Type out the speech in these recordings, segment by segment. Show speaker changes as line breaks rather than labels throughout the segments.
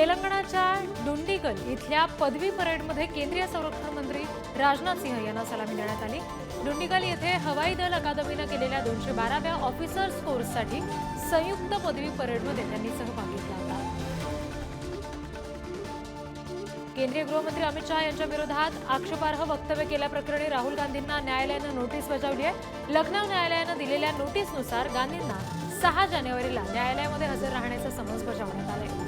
तेलंगणाच्या डुंडीगल इथल्या पदवी परेडमध्ये केंद्रीय संरक्षण मंत्री राजनाथ सिंह यांना सलामी देण्यात आली. डुंडीगल येथे हवाई दल अकादमीनं केलेल्या दोनशे बाराव्या ऑफिसर्स कोर्ससाठी संयुक्त पदवी परेडमध्ये त्यांनी सहभाग घेतला होता. केंद्रीय गृहमंत्री अमित शहा यांच्या विरोधात आक्षेपार्ह वक्तव्य केल्याप्रकरणी राहुल गांधींना न्यायालयानं नोटीस बजावली आहे. लखनौ न्यायालयानं दिलेल्या नोटीसनुसार गांधींना सहा जानेवारीला न्यायालयामध्ये हजर राहण्याचं समन्स बजावण्यात आलाय.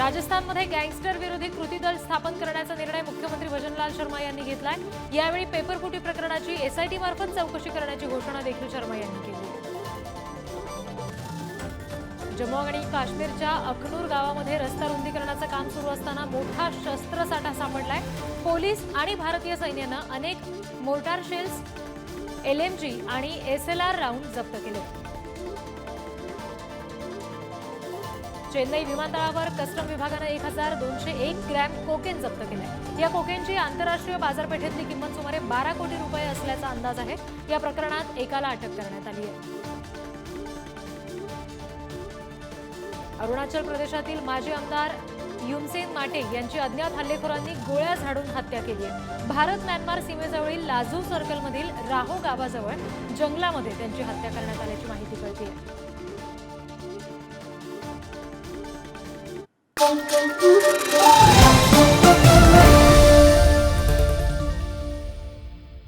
राजस्थानमध्ये गँगस्टर विरोधी कृती दल स्थापन करण्याचा निर्णय मुख्यमंत्री भजनलाल शर्मा यांनी घेतलाय. यावेळी पेपरफुटी प्रकरणाची एसआयटी मार्फत चौकशी करण्याची घोषणा देखील शर्मा यांनी केली. जम्मू आणि काश्मीरच्या अखनूर गावामध्ये रस्ता रुंदीकरणाचं काम सुरू असताना मोठा शस्त्रसाठा सापडलाय. पोलीस आणि भारतीय सैन्यानं अनेक मोर्टार शेल्स एलएमजी आणि एसएलआर राऊंड जप्त केले. चेन्नई विमानतळावर कस्टम विभागानं एक हजार दोनशे एक ग्रॅम कोकेन जप्त केलं या कोकेनची आंतरराष्ट्रीय बाजारपेठेतली किंमत सुमारे बारा कोटी रुपये असल्याचा अंदाज आहे. या प्रकरणात एकाला अटक करण्यात आली आहे. अरुणाचल प्रदेशातील माजी आमदार युमसेन माटे यांची अज्ञात हल्लेखोरांनी गोळ्या झाडून हत्या केली आहे. भारत म्यानमार सीमेजवळील लाजू सर्कलमधील राहो गावाजवळ जंगलामध्ये त्यांची हत्या करण्यात आल्याची माहिती कळते
Bom, bom, bom.